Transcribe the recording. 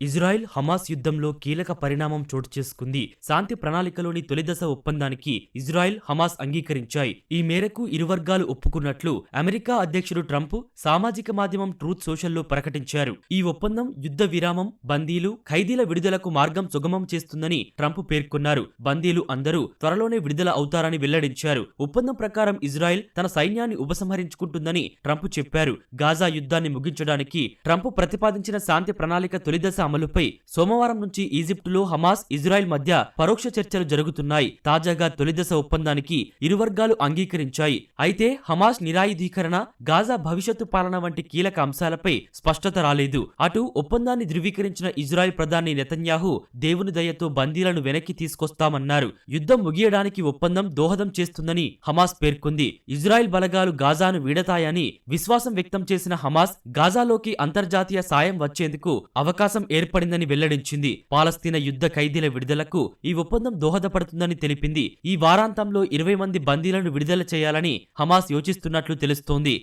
Israel Hamas యుద్ధంలో కీలక పరిణామం చోటు చేసుకుంది. శాంతి ప్రణాళికలోని తొలిదశ ఒప్పందానికి ఇజ్రాయెల్ హమాస్ అంగీకరించాయి. ఈ మేరకు ఇరు వర్గాలు ఒప్పుకున్నట్లు అమెరికా అధ్యక్షుడు ట్రంప్ సామాజిక మాధ్యమం ట్రూత్ సోషల్లో ప్రకటించారు. ఈ ఒప్పందం యుద్ధ విరామం బందీలు ఖైదీల విడుదలకు మార్గం సుగమం చేస్తుందని ట్రంప్ పేర్కొన్నారు. బందీలు అందరూ త్వరలోనే విడుదల అవుతారని వెల్లడించారు. ఒప్పందం ప్రకారం ఇజ్రాయెల్ తన సైన్యాన్ని ఉపసంహరించుకుంటుందని ట్రంప్ చెప్పారు. గాజా యుద్ధాన్ని ముగించడానికి ట్రంప్ ప్రతిపాదించిన శాంతి ప్రణాళిక తొలిదశ అమలుపై సోమవారం నుంచి ఈజిప్టులో హమాస్ ఇజ్రాయెల్ మధ్య పరోక్ష చర్చలు జరుగుతున్నాయి. తాజాగా తొలిదశ ఒప్పందానికి ఇరు వర్గాలు అంగీకరించాయి. అయితే హమాస్ నిరాయుధీకరణ గాజా భవిష్యత్తు పాలన వంటి కీలక అంశాలపై స్పష్టత రాలేదు. అటు ఒప్పందాన్ని ధృవీకరించిన ఇజ్రాయెల్ ప్రధాని నెతన్యాహు దేవుని దయతో బందీలను వెనక్కి తీసుకొస్తామన్నారు. యుద్ధం ముగియడానికి ఒప్పందం దోహదం చేస్తుందని హమాస్ పేర్కొంది. ఇజ్రాయెల్ బలగాలు గాజాను వీడతాయని విశ్వాసం వ్యక్తం చేసిన హమాస్ గాజాలోకి అంతర్జాతీయ సాయం వచ్చేందుకు అవకాశం ఏర్పడిందని వెల్లడించింది. పాలస్తీనా యుద్ధ ఖైదీల విడుదలకు ఈ ఒప్పందం దోహదపడుతుందని తెలిపింది. ఈ వారాంతంలో ఇరవై మంది బందీలను విడుదల చేయాలని హమాస్ యోచిస్తున్నట్లు తెలుస్తోంది.